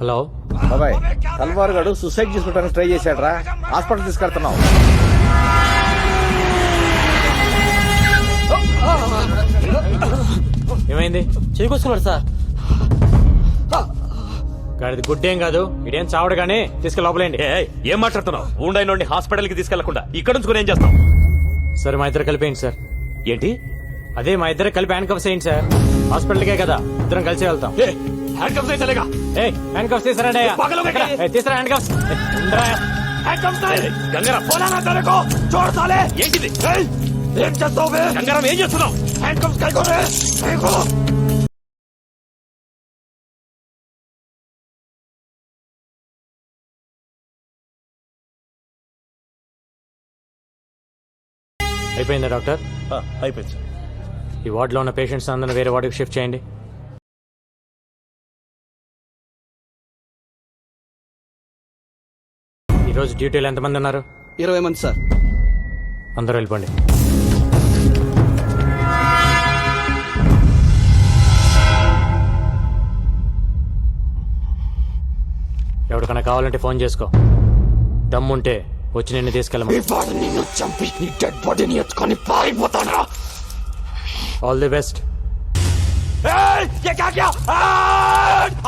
Hello. బాబాయ్ తల్వార్ గారు suicide చేసుకోవడానికి ట్రై చేశాడు రా హాస్పిటల్ తీసుకెళ్తున్నాం ఏమైంది? చేకూసుకున్నాడు సార్. గాడిది గుడ్డేం కాదు ఇడేం చావడు కానీ తీసుకెళ్ళి లోపలేండి ఏం మాట్లాడుతున్నావు? నుండి హాస్పిటల్కి తీసుకెళ్ళకుండా ఇక్కడ నుంచి ఏం చేస్తాం సరే మా ఇద్దరు కలిపేయండి సార్. ఏంటి? అదే మా ఇద్దరు కలిపి హ్యాండ్ కప్స్ చేయండి సార్. హాస్పిటల్ కే కదా ఇద్దరం కలిసి వెళ్తాం. హ్యాండ్ కప్స్ ఏ హ్యాండ్ కప్స్ తీసారా తీసారా హ్యాండ్ కప్స్ ఏంటిది? ఏం చేస్తావు ఏం చేస్తున్నావు? హ్యాండ్ కప్స్ అయిపోయిందా డాక్టర్? అయిపోయింది సార్. ఈ వార్డులో ఉన్న పేషెంట్స్ అందరిని వేరే వార్డుకి షిఫ్ట్ చేయండి. ఈరోజు డ్యూటీలో ఎంతమంది ఉన్నారు? ఇరవై మంది సార్. అందరూ వెళ్ళిపోండి. ఎవరికైనా కావాలంటే ఫోన్ చేసుకో. దమ్ముంటే వచ్చి నిన్ను తీసుకెళ్ళమా వాడు నిన్ను చంపి నీ డెడ్ బాడీని ఎత్తుకొని పారిపోతాను ఆల్ ది బెస్ట్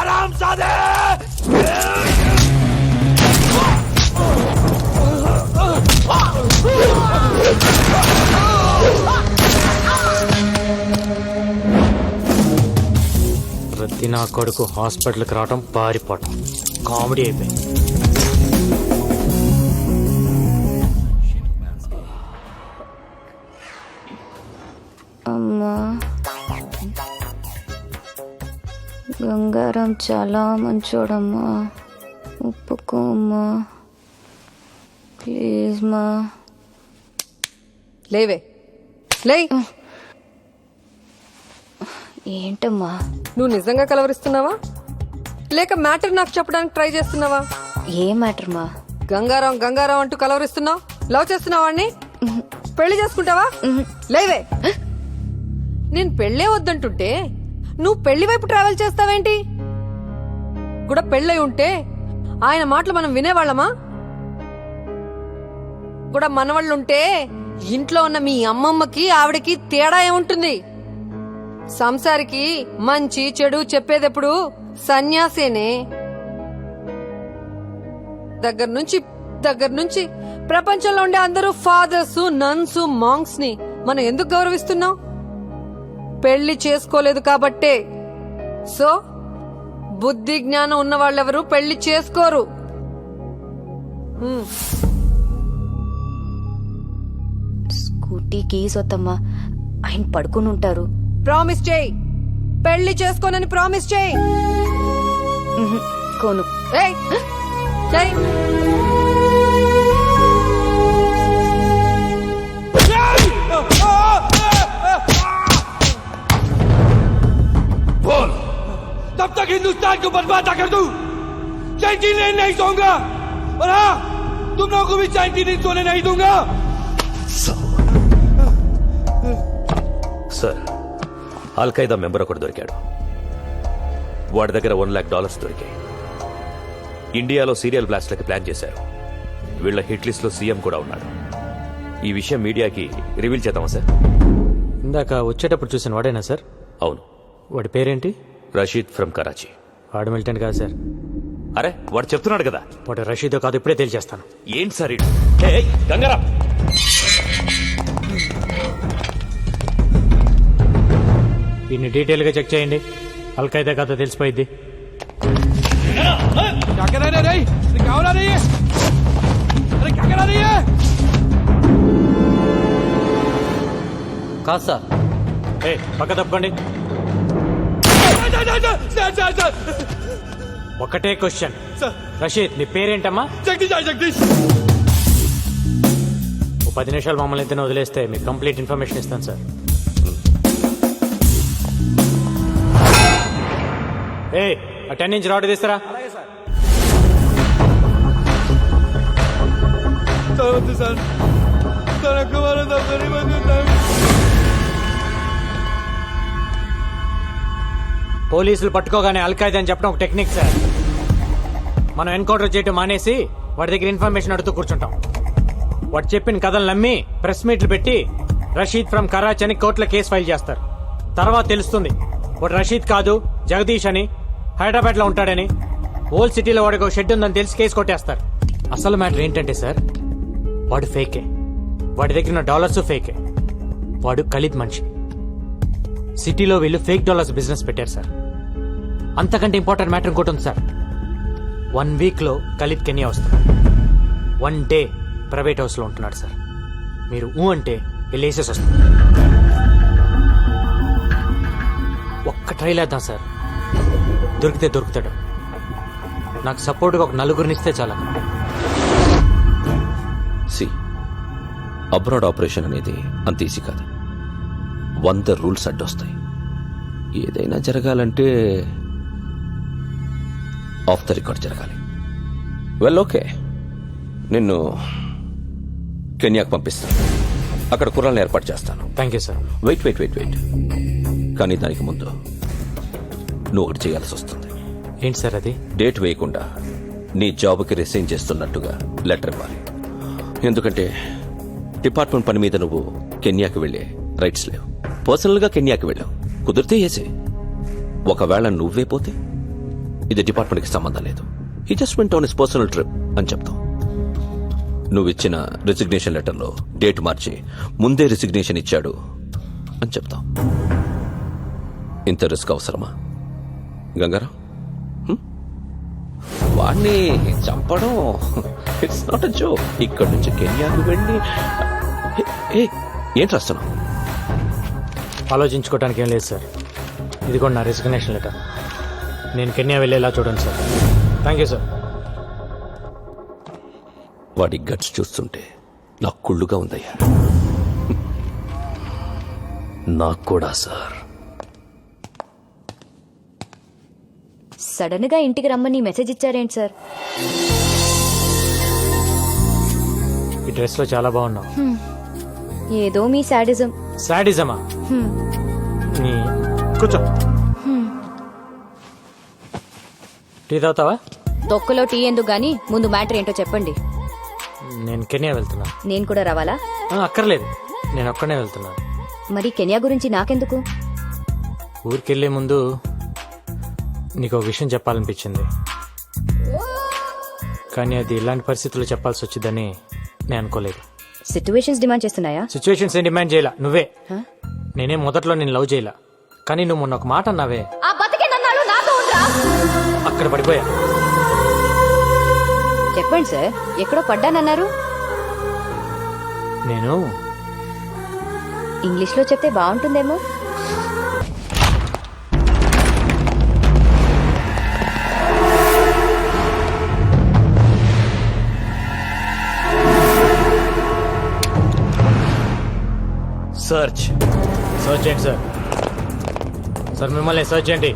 ఆరామ్ సాదే ప్రతి నా కొడుకు హాస్పిటల్కి రావటం పారిపోవటం. కామెడీ అయిపోయింది. గంగారం చాలా మంచోడమ్మా. ఒప్పుకో అమ్మా ప్లీజ్ మా. లేవే. లే. ఏంటమ్మా? నువ్వు నిజంగా కలవరిస్తున్నావా? లేక మ్యాటర్ నాకు చెప్పడానికి ట్రై చేస్తున్నావా? ఏ మ్యాటర్ మా? గంగారాం గంగారాం అంటూ కలవరిస్తున్నావు? లవ్ చేస్తున్నావా పెళ్ళి చేసుకుంటావా? లేవే. నేను పెళ్ళే వద్దంటుంటే నువ్వు పెళ్ళి వైపు ట్రావెల్ చేస్తావేంటి? కూడా పెళ్ళై ఉంటే ఆయన మాటలు మనం వినేవాళ్ళమా? కూడా మనవాళ్ళుంటే ఇంట్లో ఉన్న మీ అమ్మమ్మకి ఆవిడకి తేడా ఏముంటుంది? సంసారికి మంచి చెడు చెప్పేదెప్పుడు సన్యాసేనే. దగ్గర నుంచి దగ్గర నుంచి ప్రపంచంలో ఉండే అందరూ ఫాదర్స్ నన్స్ మాంగ్స్ని మనం ఎందుకు గౌరవిస్తున్నాం? పెళ్ళి చేసుకోలేదు కాబట్టే. సో బుద్ధి జ్ఞానం ఉన్న వాళ్ళెవరు పెళ్ళి చేసుకోరు. స్కూటీ కీస్ వద్దమ్మా. ఆయన పడుకుని ఉంటారు. ప్రామిస్ చేయి. పెళ్ళి చేసుకోనని ప్రామిస్ చేయి. కోను. ఏయ్! तब तक हिंदुस्तान को बर्बाद कर दूं चैन की नींद नहीं सोऊंगा और हाँ तुम लोगों को भी चैन की नींद सोने नहीं दूंगा సార్ అల్ ఖైదా మెంబర్ ఒకడు దొరికాడు వాడి దగ్గర వన్ లాక్ డాలర్స్ దొరికాయి ఇండియాలో సీరియల్ బ్లాస్ట్లకి ప్లాన్ చేశారు వీళ్ళ హిట్ లిస్ట్ లో సీఎం కూడా ఉన్నాడు ఈ విషయం మీడియాకి రివీల్ చేద్దామా సార్ ఇందాక వచ్చేటప్పుడు చూసిన వాడేనా సార్ అవును వాడి పేరేంటి రషీద్ ఫ్రమ్ కరాచీ. వాడు మిలిటెంట్ కాదు సార్. అరే వాడు చెప్తున్నాడు కదా. వాడు రషీదో కాదు ఇప్పుడే తెలిచేస్తాను. ఏంటి సార్ గంగారా దీన్ని డీటెయిల్గా డీటెయిల్గా చెక్ చేయండి. అల్ఖైదా కథ తెలిసిపోయింది కాదు సార్. ఏ పక్క తప్పండి ఒకటే క్వశ్చన్. రషీద్ నీ పేరేంటమ్మా? జగదీష్ జగదీష్. పది నిమిషాలు మమ్మల్ని ఇంతనే వదిలేస్తే మీకు కంప్లీట్ ఇన్ఫర్మేషన్ ఇస్తాను సార్. ఏ టెన్ ఇంచ్ రాడ్ తీస్తారా? సార్. Sir sir. పోలీసులు పట్టుకోగానే అల్ఖైదా అని చెప్పడం ఒక టెక్నిక్ సార్. మనం ఎన్కౌంటర్ చేయడం మానేసి వాడి దగ్గర ఇన్ఫర్మేషన్ అడుగుతూ కూర్చుంటాం. వాడు చెప్పిన కథలు నమ్మి ప్రెస్ మీట్లు పెట్టి రషీద్ ఫ్రమ్ కరాచ్ అని కోర్టులో కేసు ఫైల్ చేస్తారు. తర్వాత తెలుస్తుంది వాడు రషీద్ కాదు జగదీష్ అని హైదరాబాద్లో ఉంటాడని ఓల్డ్ సిటీలో వాడికి ఒక షెడ్ ఉందని తెలిసి కేసు కొట్టేస్తారు. అసలు మ్యాటర్ ఏంటంటే సార్ వాడు ఫేకే. వాడి దగ్గర ఉన్న డాలర్స్ ఫేకే. వాడు ఖలీద్ మనిషి. సిటీలో వీళ్ళు ఫేక్ డాలర్స్ బిజినెస్ పెట్టారు సార్. అంతకంటే ఇంపార్టెంట్ మ్యాటర్ ఇంకోటి ఉంది సార్. వన్ వీక్లో ఖలీద్ కెన్యా వస్తున్నాడు. వన్ డే ప్రైవేట్ హౌస్లో ఉంటున్నాడు సార్. మీరు ఊ అంటే వెళ్ళేసేసి వస్తుంది ఒక్క ట్రైల్ వేద్దాం సార్. దొరికితే దొరుకుతాడు. నాకు సపోర్ట్గా ఒక నలుగురిని ఇస్తే చాలా. సి అబ్రాడ్ ఆపరేషన్ అనేది అంత ఈజీ కాదు. వంద రూల్స్ అడ్డొస్తాయి. ఏదైనా జరగాలంటే ఆఫ్ ద రికార్డ్ జరగాలి. Well okay. నిన్ను కెన్యాకు పంపిస్తాను. అక్కడ కుర్రాలను ఏర్పాటు చేస్తాను. Thank you sir wait wait wait wait. కానీ దానికి ముందు నువ్వు ఒకటి చేయాల్సి వస్తుంది. ఏంటి సార్ అది? డేట్ వేయకుండా నీ జాబ్కి రిసైన్ చేస్తున్నట్టుగా లెటర్ ఇవ్వాలి. ఎందుకంటే డిపార్ట్మెంట్ పని మీద నువ్వు కెన్యాకి వెళ్ళే రైట్స్ లేవు. పర్సనల్గా కెన్యాకి వెళ్ళావు. కుదిరితే ఏసే. ఒకవేళ నువ్వే పోతే ఇది డిపార్ట్మెంట్కి సంబంధం లేదు. ఈ just went on is personal trip అని చెప్తావు నువ్వు ఇచ్చిన రిజిగ్నేషన్ లెటర్లో డేట్ మార్చి ముందే రిజిగ్నేషన్ ఇచ్చాడు అని చెప్తాం. ఇంత రిస్క్ అవసరమా? గంగారాం? వాణ్ణి చంపడం? ఇట్స్ నాట్ అ జో ఇక్కడ నుంచి కెన్యాకు వెళ్ళి ఏ, ఏ, రాస్తున్నావు? ఆలోచించుకోవడానికి ఏం లేదు సార్. ఇది కూడా నా రిజిగ్నేషన్ లెటర్ నేను కెన్యా వెళ్ళేలా చూడండి సార్. థ్యాంక్ యూ సార్ వాడి గట్స్ చూస్తుంటే నాకు కుళ్ళుగా ఉందయ్యా. నాకు కూడా సార్. సడన్గా ఇంటికి రమ్మని మెసేజ్ ఇచ్చారేంటి సార్? ఈ డ్రెస్లో చాలా బాగున్నావు. ఏదో మీ శాడిజం సాడిజమా కూర్చో. టీ తాగుతావా? తొక్కలో టీ ఎందుకు గాని? ముందు మ్యాటర్ ఏంటో చెప్పండి. నేను కెన్యా వెళ్తున్నా. నేను కూడా రావాలా? అక్కర్లేదు. నేను ఒక్కనే వెళ్తున్నాను మరి కెన్యా గురించి నాకెందుకు? ఊరికి వెళ్ళే ముందు నీకు ఒక విషయం చెప్పాలనిపించింది. కానీ అది ఇలాంటి పరిస్థితుల్లో చెప్పాల్సి వచ్చిందని నేను అనుకోలేదు. సిచ్యువేషన్స్ డిమాండ్ చేస్తున్నాయా? సిచ్యువేషన్స్ డిమాండ్ చేయాల? నువ్వే? నేనే మొదట్లో నేను లవ్ చేయలా. కానీ నువ్వు మొన్న ఒక మాట అన్నావే. ఆ బతికినన్నాళ్ళు నాతో ఉండరా? అక్కడ పడిపోయా. చెప్పండి సార్ ఎక్కడో పడ్డానన్నారు. నేను? ఇంగ్లీష్లో చెప్తే బాగుంటుందేమో. సర్చ్ సర్చ్ చేయండి సార్. సార్ మిమ్మల్ని సర్చ్ చేయండి.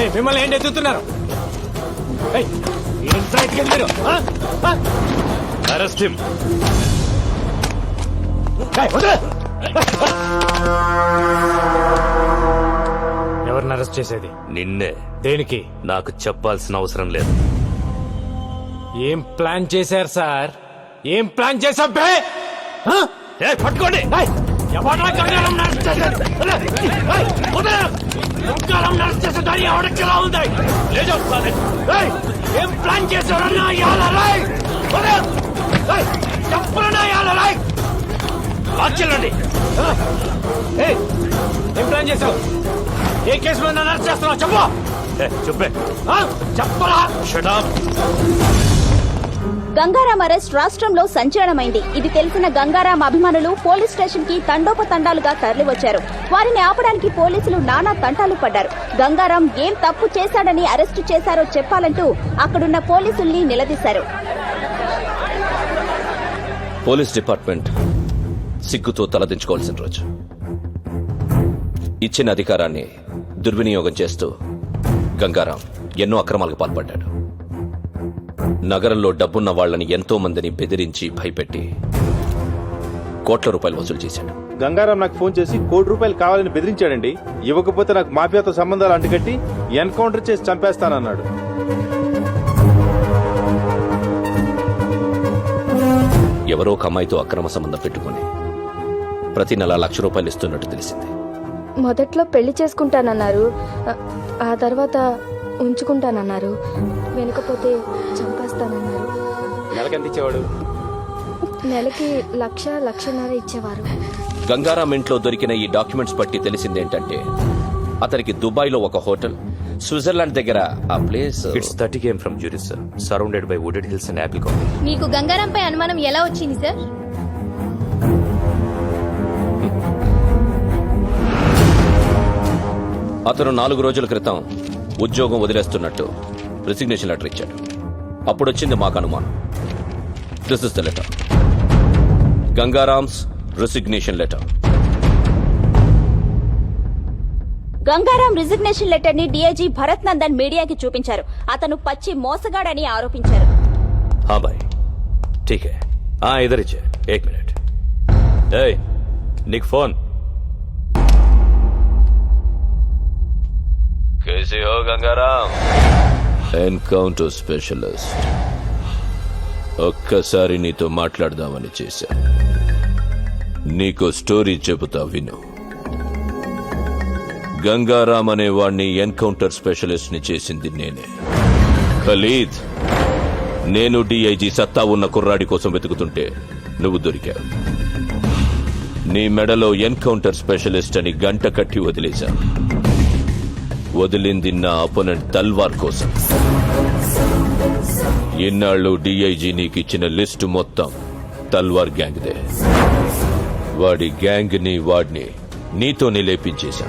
ఏయ్, మిమ్మల్ని ఏంటి ఎత్తుతున్నారు? వెళ్ళారు? Arrest him! ఎవరిని అరెస్ట్ చేసేది? నిన్నే. దేనికి? నాకు చెప్పాల్సిన అవసరం లేదు. ఏం ప్లాన్ చేశారు సార్? ఏం ప్లాన్ బే? ఏ పట్టుకోండి ఎలా ఉంది? లేదు, ఏం ప్లాన్ చేశారన్నా ఇవాళ రాయ్? వదిలే! ఏయ్, చెప్పరన్నా ఇవాళ రాయ్? లాక్కెళ్ళండి. ఆ? ఏయ్, ఏం ప్లాన్ చేశావు ఏ కేసు మీద నన్ను అరెస్ట్ చేస్తున్నావు చెప్పు ఏ, చెప్పే? చెప్పరా షటాప్ గంగారాం అరెస్ట్ రాష్ట్రంలో సంచలనమైంది. ఇది తెలిసిన గంగారాం అభిమానులు పోలీస్ స్టేషన్కి తండోపతండాలుగా తరలివచ్చారు. వారిని ఆపడానికి పోలీసులు నానా తంటాలు పడ్డారు. గంగారాం ఏం తప్పు చేశాడని అరెస్టు చేశారో చెప్పాలంటూ అక్కడున్న పోలీసుల్ని నిలదీశారు. పోలీస్ డిపార్ట్మెంట్ సిగ్గుతో తలదించుకోవాల్సిన రోజు. ఇచ్చిన అధికారాన్ని దుర్వినియోగం చేస్తూ గంగారాం ఎన్నో అక్రమాలకు పాల్పడ్డాడు. నగరంలో డబ్బున్న వాళ్ళని ఎంతో మందిని బెదిరించి భయపెట్టి కోట్ల రూపాయలు వసూలు చేశాడు. గంగారాం నాకు ఫోన్ చేసి కోటి రూపాయలు కావాలని బెదిరించాడండి. ఇవ్వకపోతే నాకు మాఫియాతో సంబంధాలు అంటుకట్టి ఎన్కౌంటర్ చేసి చంపేస్తానన్నాడు. ఎవరో ఒక అమ్మాయితో అక్రమ సంబంధం పెట్టుకుని ప్రతి నెల లక్ష రూపాయలు ఇస్తున్నట్టు తెలిసింది. మొదట్లో పెళ్ళి చేసుకుంటానన్నారు. ఆ తర్వాత ఉంచుకుంటానన్నారు. వెనకపోతే చంపేస్తానన్నారు. నెలకెంత ఇచ్చేవాడు? నెలకి లక్ష లక్షన్నర ఇచ్చేవారు. గంగారాం ఇంట్లో దొరికిన ఈ డాక్యుమెంట్స్ బట్టి తెలిసిందేంటంటే అతనికి దుబాయ్లో ఒక హోటల్ స్విట్జర్లాండ్ దగ్గర ఆ place. It's thirty came from Zurich sir surrounded by wooded hills and apple coffee మీకు గంగారంపై అనుమానం ఎలా వచ్చింది సార్ అతను నాలుగు రోజుల క్రితం ఉద్యోగం వదిలేస్తున్నట్టు రిసిగ్నేషన్ లెటర్ ఇచ్చాడు అప్పుడు వచ్చింది మాకు అనుమానం this is the letter Gangaram's resignation letter Gangaram resignation letter ని డీఐజీ భరత్ నందన్ మీడియాకి చూపించారు అతను పచ్చి మోసగాడని ఆరోపించారు हाँ भाई ठीक है हाँ इधर ही छे एक मिनट ए निक फोन कैसे हो गंगाराम ఎన్కౌంటర్ స్పెషలిస్ట్ ఒక్కసారి నీతో మాట్లాడదామని చేశా నీకో స్టోరీ చెబుతా విను గంగారాం అనే వాణ్ణి ఎన్కౌంటర్ స్పెషలిస్ట్ ని చేసింది నేనే ఖలీద్ నేను డిఐజీ సత్తా ఉన్న కుర్రాడి కోసం వెతుకుతుంటే నువ్వు దొరికావు నీ మెడలో ఎన్కౌంటర్ స్పెషలిస్ట్ అని గంట కట్టి వదిలేశా వదిలింది నా అపోనెంట్ తల్వార్ కోసం. ఇన్నాళ్ళు డిఐజీ నీకు ఇచ్చిన లిస్టు మొత్తం తల్వార్ గ్యాంగ్దే. వాడి గ్యాంగ్ని వాడిని నీతోనే లేపించేశా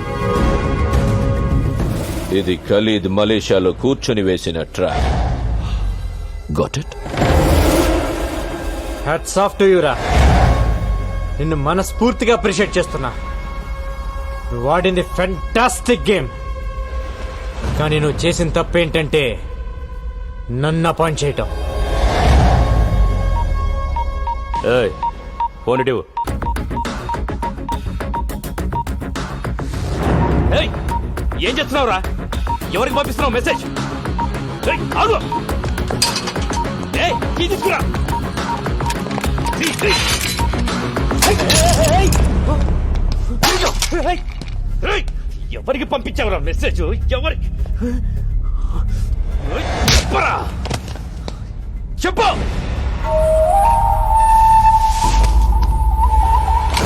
ఇది ఖలీద్ మలేషియాలో కూర్చొని వేసిన track. Got it hats off to యూరా నిన్ను మనస్ఫూర్తిగా అప్రిషియేట్ చేస్తున్నా. వాడింది ఫెంటాస్టిక్ గేమ్ కానీ నువ్వు చేసిన తప్పేంటంటే నన్ను అపాయింట్ చేయటం ఏయ్ ఏం ఇటు రా ఎవరికి పంపిస్తున్నావు మెసేజ్ ఏయ్ ఆగు ఏయ్ ఇది తీసుకురా ఏయ్, ఏయ్. ఏయ్, ఏయ్, ఏయ్. ఏయ్, ఏయ్. ఏయ్. ఎవరికి పంపించావురా మెసేజ్? ఎవరికి చెప్పరా! చెప్పు!